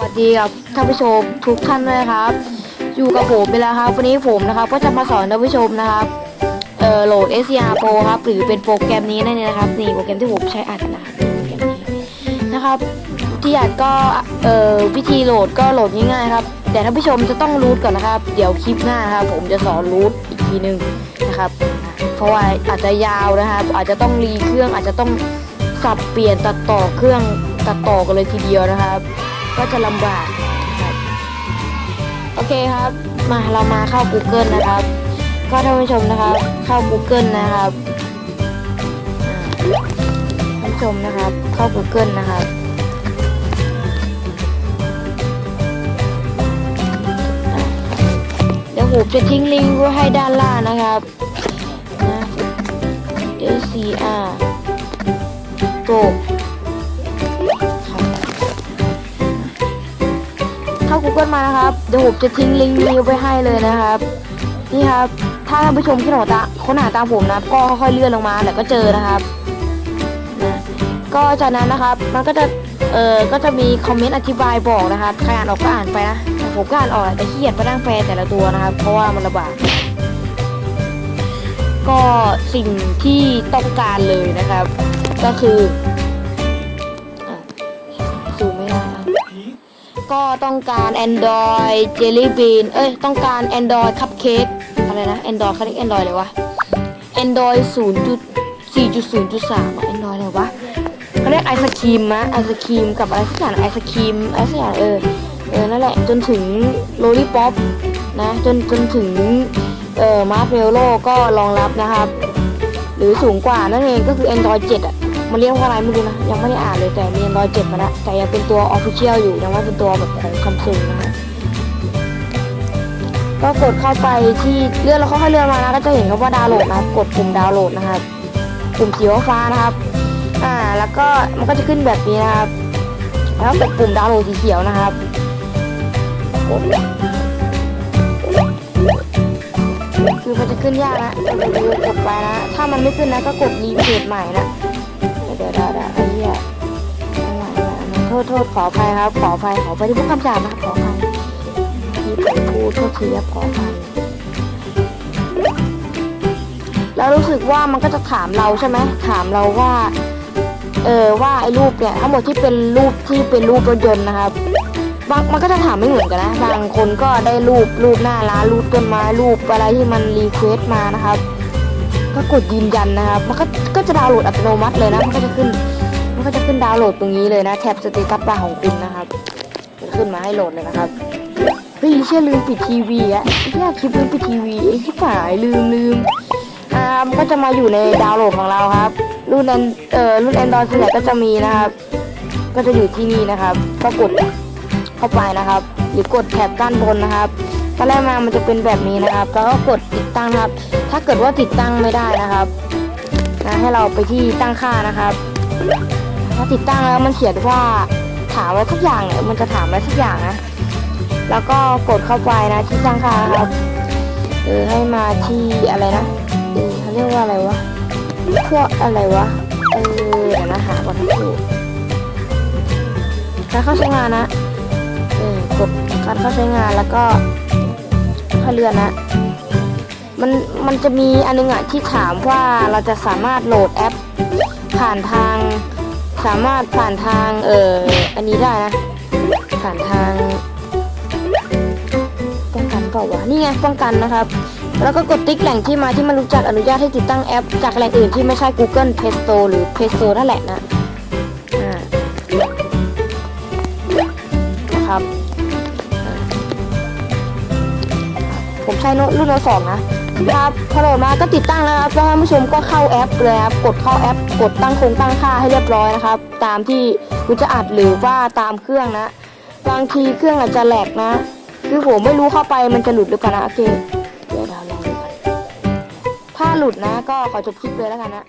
สวัสดีครับท่านผู้ชมทุกท่านด้วยครับ อยู่กับผมไปแล้วครับ วันนี้ผมนะครับ ก็จะมาสอนท่านผู้ชมนะครับเอ่อโหลด SCR Pro ครับหรือเป็นโปรแกรมนี้นั่นเองนะครับนี่โปรแกรมที่ผมใช้อัดนะครับโปรแกรมนี้นะครับ ที่อัดก็เอ่อวิธีโหลดก็โหลดง่ายๆครับ แต่ท่านผู้ชมจะต้องรูทก่อนนะครับ เดี๋ยวคลิปหน้าครับผมจะสอนรูทอีกทีหนึ่งนะครับ เพราะว่าอาจจะยาวนะครับ อาจจะต้องรีเครื่องอาจจะต้องสับเปลี่ยนตัดต่อเครื่องตัดต่อกันเลยทีเดียวนะครับ ก็จะลำบากครับโอเคครับมาเรามาเข้า Google นะครับ ก็ท่านผู้ชมนะครับ เข้า Google นะครับท่านผู้ชมนะครับ เข้า Google นะครับเดี๋ยวผมจะทิ้งลิงก์ไว้ให้ด้านล่างนะครับนะ SCR โป เข้า Google มานะครับ เดี๋ยวผมจะทิ้งลิงก์นี้ไว้ให้เลยนะครับ นี่ครับ ถ้าท่านผู้ชมที่หนตาค้นหาตามผมนะก็ค่อยๆเลื่อนลงมาแล้วก็เจอนะครับนะก็จากนั้นนะครับ มันก็จะ เออก็จะมีคอมเมนต์อธิบายบอกนะครับ ใครอ่านออกก็อ่านไปนะแต่ผมก็อ่านออกแหละแต่ขี้เกียจไปนั่งแปลแต่ละตัวนะครับ เพราะว่ามันลำบาก ก็สิ่งที่ต้องการเลยนะครับ ก็คือ ก็ต้องการ Android Jelly Bean เอ้ย ต้องการ Android Cupcake อะไรนะ Android เขาเรียก Android เลยวะ Android 0.4.0.3 Android อะไรวะเขาเรียกไอศครีมนะไอศครีมกับอะไรสักอย่างไอศครีมอะไรสักอย่างเออ เออ นั่นแหละ จนถึง Lollipop นะ จนจนถึง เอ่อ Marshmallow ก็รองรับนะครับ หรือสูงกว่านั่นเองก็คือ Android 7 อะ มันเรียกว่าอะไรไม่รู้นะ ยังไม่ได้อ่านเลยแต่มี Android 7มาล้วแต่ยังเป็นตัว Official อยู่ยังไม่เป็นตัวแบบของซัมซุงนะฮะก็กดเข้าไปที่เลื่อนแล้วค่อยๆเลื่อนมานะก็จะเห็นคำว่าดาวน์โหลดนะครับกดปุ่มดาวน์โหลดนะครับปุ่มสีฟ้านะครับ อ่า แล้วก็มันก็จะขึ้นแบบนี้นะครับ แล้วกดปุ่มดาวน์โหลดสีเขียวนะครับคือมันจะขึ้นยากนะกดไปนะ ถ้ามันไม่ขึ้นนะก็กดรีเฟรชใหม่นะ เดี๋ยวเดี๋ยวเดี๋ยวไอ้เหี้ยอะไรนะโทษโทษขออภัยครับ ขออภัยขออภัยที่พูดคำหยาบนะครับขออภัยที่ผมพูดโทษทีครับขออภัยแล้วรู้สึกว่ามันก็จะถามเราใช่ไหมถามเราว่า เออว่าไอ้รูปเนี่ยทั้งหมดที่เป็นรูปที่เป็นรูปรถยนต์นะครับบางมันก็จะถามไม่เหมือนกันนะ บางคนก็ได้รูปรูปหน้าร้านรูปต้นไม้รูปอะไรที่มันรีเควส์มานะครับ ก็กดยืนยันนะครับมันก็ก็จะดาวน์โหลดอัตโนมัติเลยนะมันก็จะขึ้น มันก็จะขึ้นดาวน์โหลดตรงนี้เลยนะ แท็บสเตตัสบาร์ของคุณนะครับขึ้นมาให้โหลดเลยนะครับเฮ้ยเชื่อลืมปิดทีวีอะเชื่อคลิปลืมปิดทีวีไอ้ที่ฝ่ายลืมลืมอ่ามันก็จะมาอยู่ในดาวน์โหลดของเราครับ รุ่นแอนเอ่อรุ่นแอนดรอยส่วนใหญ่ก็จะมีนะครับ ก็จะอยู่ที่นี่นะครับ ก็กดเข้าไปนะครับ หรือกดแท็บด้านบนนะครับ ตอนแรกมามันจะเป็นแบบนี้นะครับ แล้วก็กดติดตั้งครับ ถ้าเกิดว่าติดตั้งไม่ได้นะครับนะให้เราไปที่ตั้งค่านะครับถ้าติดตั้งแล้วมันเขียนว่าถามอะไรสักอย่างเนี่ยมันจะถามอะไรสักอย่างนะ แล้วก็กดเข้าไปนะที่ตั้งค่าครับเออให้มาที่อะไรนะเออเขาเรียกว่าอะไรวะพวกอะไรวะเออเดี๋ยวนะหาก่อนทั้งคู่การเข้าใช้งานนะเออกดการเข้าใช้งานแล้วก็ ค่อยเลื่อนนะมันมันจะมีอันนึงอะที่ถามว่าเราจะสามารถโหลดแอป ผ่านทาง สามารถผ่านทางเอ่ออันนี้ได้นะผ่านทางป้องกันเปล่าวะนี่ไงป้องกันนะครับ แล้วก็กดติ๊กแหล่งที่มาที่มันรู้จักอนุญาตให้ติดตั้งแอป จากแหล่งอื่นที่ไม่ใช่ Google Play Store หรือ Play Store นั่นแหละนะอ่านะครับ ผมใช้โน้ตรุ่นโน้ตสองนะครับพอโหลดมาก็ติดตั้งแล้วครับแล้วท่านผู้ชมก็เข้าแอปเลยครับกดเข้าแอป กดตั้งคงตั้งค่าให้เรียบร้อยนะครับ ตามที่คุณจะอัดหรือว่าตามเครื่องนะ บางทีเครื่องอาจจะแหลกนะ คือผมไม่รู้เข้าไปมันจะหลุดหรือเปล่านะโอเคเดี๋ยวเราลองดูกันถ้าหลุดนะก็ขอจบคลิปเลยแล้วกันนะ